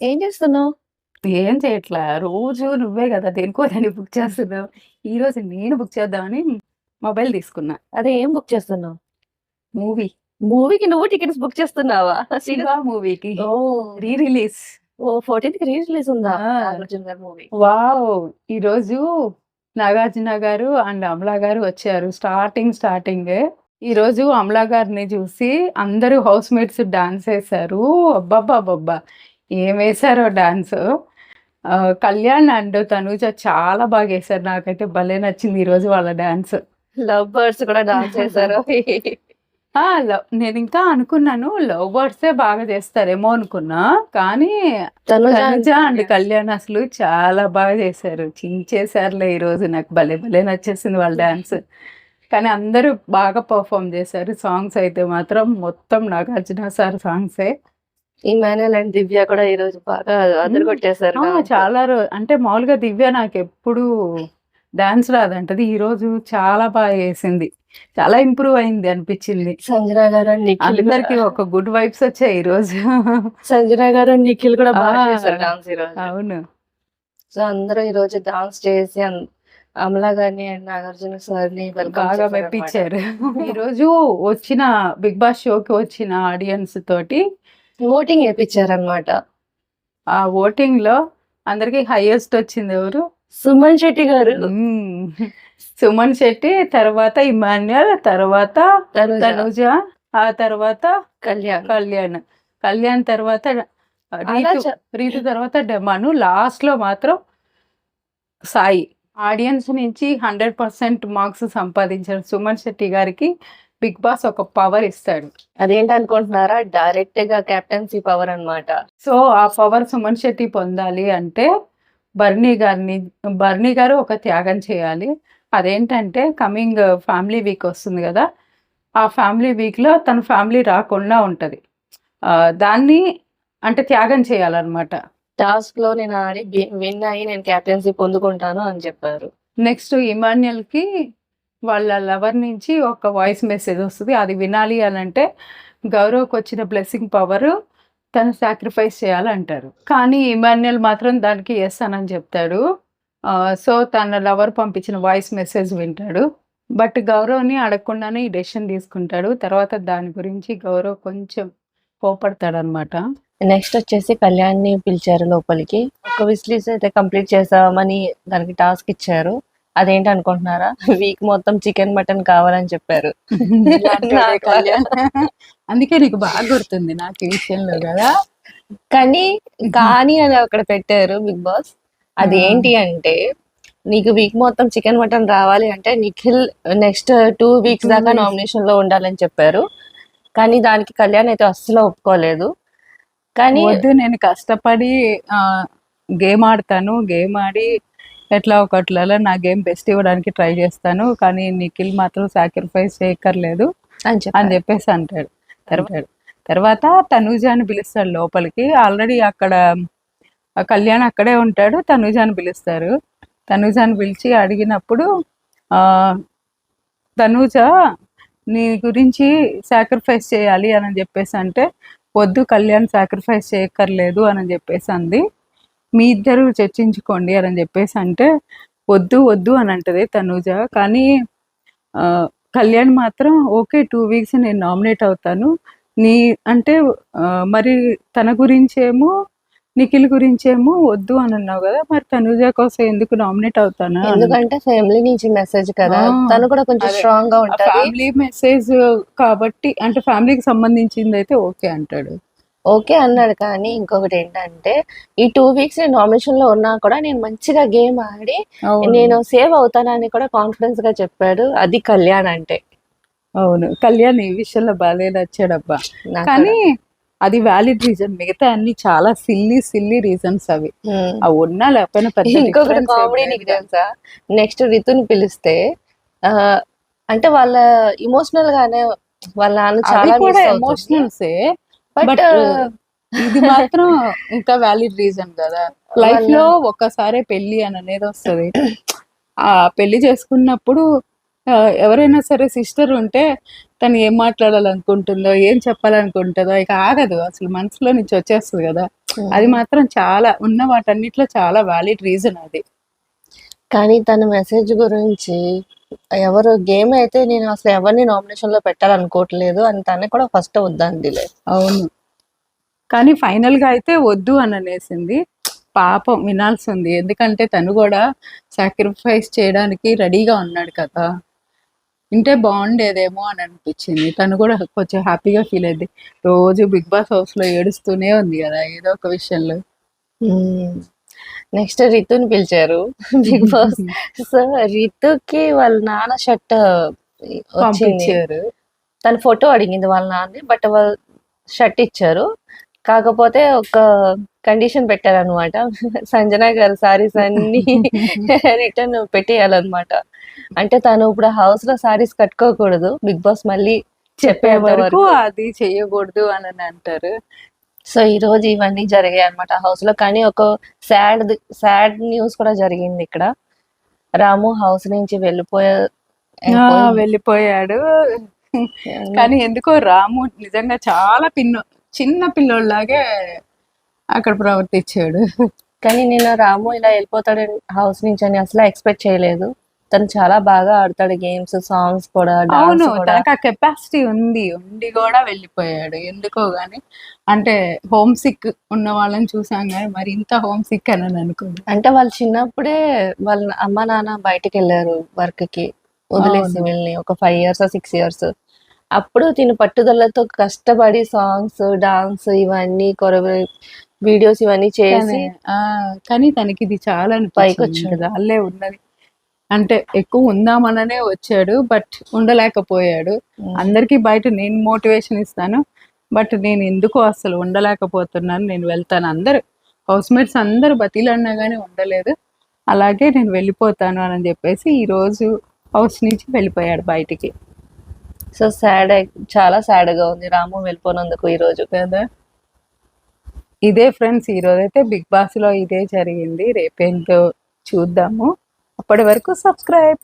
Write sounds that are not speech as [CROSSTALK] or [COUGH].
ఏం చేస్తున్నావు? ఏం చేయట్లా. రోజు నువ్వే గదా! దేనికో దానికి బుక్ చేస్తున్నావు. ఈరోజు నేను బుక్ చేద్దామని మొబైల్ తీసుకున్నా. అదే ఏం బుక్ చేస్తున్నావు? మూవీ. మూవీకి నువ్వు టికెట్స్ బుక్ చేస్తున్నావా? శివ మూవీకి. ఓహ్! Re release. ఓహ్! 14థ్‌కి రీ రిలీజ్ ఉందా? ఆ! నాగార్జున గారి మూవీ. వావ్! ఈరోజు నాగార్జున గారు అండ్ అమలా గారు వచ్చారు. స్టార్టింగ్ స్టార్టింగే. ఈరోజు అమలా గారిని చూసి అందరూ హౌస్ మేట్స్ డాన్స్ ఏసారు. అబ్బబ్బబ్బబ్బా! ఏం వేశారో డాన్సు. కళ్యాణ్ అండ్ తనూజ చాలా బాగేశారు. నాకైతే భలే నచ్చింది ఈరోజు వాళ్ళ డాన్స్. లవ్ బర్డ్స్ కూడా డాన్స్ చేశారు. ఆ! లవ్ నేనింకా అనుకున్నాను లవ్ బర్డ్సే బాగా చేస్తారేమో అనుకున్నా. కానీ తనుజ అండ్ కళ్యాణ్ అసలు చాలా బాగా చేశారు. చించేశారులే ఈరోజు నాకు భలే భలే నచ్చేసింది వాళ్ళ డాన్స్. కానీ అందరూ బాగా పెర్ఫార్మ్ చేశారు. సాంగ్స్ అయితే మాత్రం మొత్తం నాగార్జున సార్ సాంగ్సే. ఇమాన్యుయల్ అండ్ దివ్య కూడా ఈరోజు బాగా అదరగొట్టేశారు ఆ! డాన్స్. చాలా అంటే మామూలుగా దివ్య నాకెప్పుడు డాన్స్ రాదంటది. ఈరోజు చాలా బాగా చేసింది. చాలా ఇంప్రూవ్ అయింది అనిపించింది. సంజన గారు అందరికి ఒక గుడ్ వైబ్స్ వచ్చాయి ఈరోజు. సంజన గారు నిఖిల్ కూడా బాగా! చేశారు డాన్స్ ఈరోజు. అవును. సో అందరూ ఈరోజు డాన్స్ చేసి అమలా గారిని అండ్ నాగార్జున సార్‌ని బాగా. మెప్పించారు. ఈరోజు వచ్చిన 'బిగ్ బాస్' షోకి వచ్చిన ఆడియన్స్ తోటి ఓటింగ్ ఏపిచ్చారన్నమాట. ఆ ఓటింగ్‌లో అందరికి హైయెస్ట్ వచ్చింది ఎవరు? సుమన్ శెట్టి గారు. సుమన్ శెట్టి, తర్వాత ఇమాన్యుయల్, తర్వాత తనుజ. ఆ తర్వాత కళ్యాణ్. కళ్యాణ్. కళ్యాణ్ తర్వాత రీతు. తర్వాత డెమాను. లాస్ట్‌లో మాత్రం సాయి. ఆడియన్స్ నుంచి 100% మార్క్స్ సంపాదించిన సుమన్ శెట్టి గారికి 'బిగ్ బాస్' ఒక పవర్ ఇస్తాడు. అదేంటనుకుంటున్నారా? డైరెక్ట్‌గా కెప్టెన్సీ పవర్ అన్నమాట. సో, ఆ పవర్ సుమన్ శెట్టి పొందాలి అంటే బర్నీ గారిని బర్నీ గారు ఒక త్యాగం చేయాలి. అదేంటంటే కమింగ్ ఫ్యామిలీ వీక్ వస్తుంది గదా! ఆ ఫ్యామిలీ వీక్‌లో తన ఫ్యామిలీ రాకుండా ఉంటది. దాన్ని అంటే త్యాగం చేయాలన్నమాట. టాస్క్‌లో నేను ఆడి విన్ అయ్యి నేను కెప్టెన్సీ పొందుకుంటాను అని చెప్పారు. నెక్స్ట్ ఇమాన్యుయల్‌కి వాళ్ళ లవర్ నుంచి ఒక వాయిస్ మెసేజ్ వస్తుంది అది వినాలి గౌరవంకి వచ్చిన బ్లెస్సింగ్ పవర్ తను సాక్రిఫైస్ చేయాలంటారు. కానీ ఇమాన్యుయల్ మాత్రం దానికి ఎస్ అని చెప్తాడు. సో, తన లవర్ పంపించిన వాయిస్ మెసేజ్ వింటాడు. బట్ గౌరవ్‌ని అడగకుండానే ఈ డెసిషన్ తీసుకుంటాడు. తర్వాత దాని గురించి గౌరవ్ కొంచెం కోపడతాడు అనమాట నెక్స్ట్ వచ్చేసి కళ్యాణ్‌ని పిలిచారు లోపలికి. ఒక విస్లీస్ అయితే కంప్లీట్ చేసామని దానికి టాస్క్ ఇచ్చారు. అదేంటి అనుకుంటున్నారా? వీక్ మొత్తం చికెన్, మటన్ కావాలని చెప్పారు. అందుకే నీకు బాగా గుర్తుంది నాకు ఈ విషయంలో గదా! కానీ, కానీ అని అక్కడ పెట్టారు బిగ్ బాస్. అదేంటి అంటే నీకు వీక్ మొత్తం చికెన్, మటన్ రావాలి అంటే నిఖిల్ నెక్స్ట్ 2 వీక్స్ 2 దాకా వీక్స్. నామినేషన్‌లో ఉండాలని చెప్పారు. కానీ దానికి కళ్యాణ్ అయితే అస్సలు ఒప్పుకోలేదు. కానీ వద్దు నేను కష్టపడి గేమ్ ఆడతాను. గేమ్ ఆడి ఎట్లా ఒకట్లలో నా గేమ్ బెస్ట్ ఇవ్వడానికి ట్రై చేస్తాను. కానీ నిఖిల్ మాత్రం సాక్రిఫైస్ చేయక్కర్లేదు అని. చెప్పేసి అంటాడు. తర్వా తర్వాత తనూజాని పిలుస్తాడు లోపలికి. ఆల్రెడీ అక్కడ కళ్యాణ్ అక్కడే ఉంటాడు. తనూజాని పిలుస్తారు. తనూజాని పిలిచి అడిగినప్పుడు తనూజ నీ గురించి సాక్రిఫైస్ చేయాలి అని చెప్పేసి అంటే, వద్దు కళ్యాణ్ సాక్రిఫైస్ చేయక్కర్లేదు అని చెప్పేసి అంది. మీ ఇద్దరు చర్చించుకోండి అని చెప్పేసి అంటే, వద్దు వద్దు అని అంటది తనూజ. కానీ కళ్యాణ్ మాత్రం ఓకే 2 వీక్స్ నేను నామినేట్ అవుతాను. నీ అంటే మరి తన గురించేమో నిఖిల్ గురించేమో వద్దు అని అన్నావు గదా! మరి తనూజ కోసం ఎందుకు నామినేట్ అవుతాను ఎందుకంటే ఫ్యామిలీ నుంచి మెసేజ్ కదా! తను కూడా కొంచెం ఆ ఉంటది. ఫ్యామిలీ మెసేజ్ కాబట్టి అంటే ఫ్యామిలీకి సంబంధించిందయితే ఓకే అంటాడు. ఓకే అన్నాడు. కానీ ఇంకొకటి ఏంటంటే ఈ 2 వీక్స్ నేను నామినేషన్‌లో ఉన్నా కూడా నేను మంచిగా గేమ్ ఆడి. నేను సేవ్ అవుతానని కూడా కాన్ఫిడెన్స్‌గా చెప్పాడు. అది కళ్యాణ్ అంటే. అవును. కళ్యాణ్ ఈ విషయంలో భలే నచ్చాడబ్బా! కానీ. అది వాలిడ్ రీజన్. మిగతా అన్ని చాలా సిల్లీ సిల్లీ రీజన్స్ అవి. అవి ఉన్నా లేకపోయినా ఇంకొకటి కామెడీ నీకు! తెలుసా? నెక్స్ట్ రితుని పిలిస్తే అంటే వాళ్ళ ఎమోషనల్‌గానే వాళ్ళ నాన్న చాలా కూడా. ఎమోషనల్సే. బట్ బట్ ఇది మాత్రం ఇంకా వాలిడ్ రీజన్ గదా! లైఫ్‌లో వాళ్ళ ఒక్కసారే పెళ్ళి అని అనేది వస్తది. ఆ పెళ్ళి చేసుకున్నప్పుడు ఎవరైనా సరే సిస్టర్ ఉంటే తను ఏం మాట్లాడాలనుకుంటుందో ఏం చెప్పాలనుకుంటుందో ఇక ఆగదు అసలు మనసులో నుంచి వచ్చేస్తుంది కదా అది మాత్రం చాలా ఉన్న వాటన్నిటిలో చాలా వ్యాలిడ్ రీజన్ అది కానీ తన మెసేజ్ గురించి ఎవరు గేమ్ అయితే నేను అసలు ఎవరిని నామినేషన్లో పెట్టాలనుకోవట్లేదు అని తనే కూడా ఫస్ట్ వద్దండిలే అవును. కానీ ఫైనల్గా అయితే వద్దు అని అనేసింది. పాపం వినాల్సి ఉంది ఎందుకంటే తను కూడా సాక్రిఫైస్ చేయడానికి రెడీగా ఉన్నాడు కదా. ఇంటే బాగుండేదేమో అని అనిపించింది. తను కూడా కొంచెం హ్యాపీగా ఫీల్ అయింది. రోజు బిగ్ బాస్ హౌస్లో ఏడుస్తూనే ఉంది కదా ఏదో ఒక విషయంలో. నెక్స్ట్ రితుని పిలిచారు. బిగ్ బాస్ సో రితుకి వాళ్ళ నాన్న షర్ట్ వచ్చింది. తన ఫోటో అడిగింది వాళ్ళ నాన్న బట్ వాళ్ళు షర్ట్ ఇచ్చారు. కాకపోతే ఒక కండిషన్ పెట్టారు అనమాట సంజన గారు సారీస్ అన్ని [LAUGHS] రిటర్న్ పెట్టేయాలన్నమాట. అంటే తను ఇప్పుడు హౌస్లో సారీస్ కట్టుకోకూడదు. బిగ్ బాస్ మళ్ళీ చెప్పే వరకు అది చెయ్యకూడదు అని అని అంటారు. సో ఈ రోజు ఇవన్నీ జరిగాయి అనమాట హౌస్లో. కానీ ఒక సాడ్ సాడ్ న్యూస్ కూడా జరిగింది ఇక్కడ. రాము హౌస్ నుంచి వెళ్ళిపోయే వెళ్ళిపోయాడు. కానీ ఎందుకో రాము నిజంగా చాలా పిన్ను చిన్న పిల్లోళ్ళలాగే అక్కడ ప్రవర్తించాడు. కానీ నేను రాము ఇలా వెళ్ళిపోతాడు హౌస్ నుంచి అని అసలు ఎక్స్పెక్ట్ చేయలేదు. తను చాలా బాగా ఆడతాడు గేమ్స్ సాంగ్స్ కూడా డాన్స్ అవును తనకు ఆ కెపాసిటీ ఉంది ఉండి కూడా వెళ్ళిపోయాడు. ఎందుకో గాని అంటే హోమ్ సిక్ ఉన్న వాళ్ళని చూసాం కానీ మరి ఇంత హోమ్ సిక్ అని అనుకోండి అంటే వాళ్ళు చిన్నప్పుడే వాళ్ళ అమ్మ నాన్న బయటకు వెళ్ళారు వర్క్కి వదిలేసి. వెళ్ళి ఒక ఫైవ్ ఇయర్స్ సిక్స్ ఇయర్స్ అప్పుడు తిను పట్టుదలతో కష్టపడి సాంగ్స్ డాన్స్ ఇవన్నీ కొరవ వీడియోస్ ఇవన్నీ చేసి ఆ కానీ తనకి ఇది చాలా పైకి వచ్చాడు. అల్లే ఉన్నది. అంటే ఎక్కువ ఉందామననే వచ్చాడు బట్ ఉండలేకపోయాడు. అందరికీ బయట నేను మోటివేషన్ ఇస్తాను బట్ నేను ఎందుకు అసలు ఉండలేకపోతున్నాను నేను వెళ్తాను. అందరు హౌస్ మేట్స్ అందరు బతిలన్నా కానీ ఉండలేదు. అలాగే నేను వెళ్ళిపోతాను అని చెప్పేసి ఈ రోజు హౌస్ నుంచి వెళ్ళిపోయాడు బయటికి. సో సాడ్ చాలా సాడ్గా ఉంది రాము వెళ్ళిపోయినందుకు ఈ రోజు. కదా? ఇదే ఫ్రెండ్స్ ఈ రోజు అయితే బిగ్ బాస్లో ఇదే జరిగింది. రేపేంటో చూద్దాము. అప్పటి వరకు సబ్స్క్రైబ్.